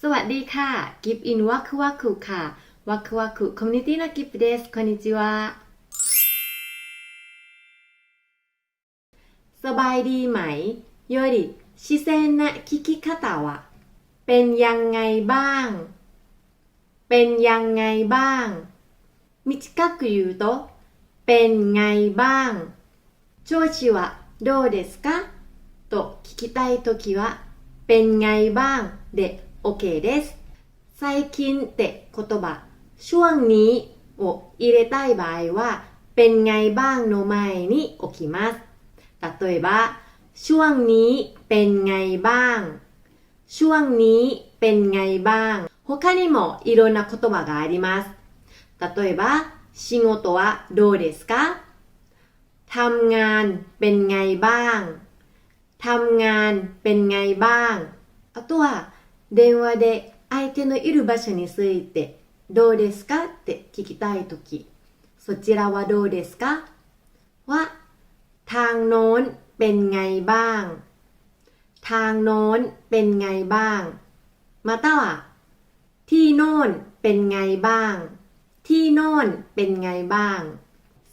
สวัสดีค่ะ กิฟอินวักวักค่ะวักวักคอมมูนิตี้のกิฟですこんにちはสบายดีไหมより自然な聞き方はเป็นยังไงบ้าง เป็นยังไงบ้าง短く言うとเป็นไงบ้าง調子はどうですかと聞きたいときはเป็นไงบ้างで OK です最近って言葉ช่วงนี้を入れたい場合はเป็นไงบ้างの前に置きます例えばช่วงนี้เป็นไงบ้าง ช่วงนี้เป็นไงบ้าง他にもいろんな言葉があります例えば仕事はどうですかทำงานเป็นไงบ้าง ทำงานเป็นไงบ้าง あとは 電話で相手のいる場所についてどうですかって聞きたいとき、そちらはどうですかは、ทางโน้นเป็นไงบ้าง ทางโน้นเป็นไงบ้างまたはที่โน่นเป็นไงบ้าง ที่โน่นเป็นไงบ้าง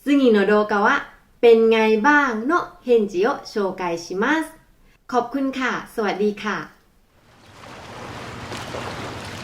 次の動画はเป็นไงบ้างの返事を紹介しますขอบคุณค่ะ สวัสดีค่ะ 何?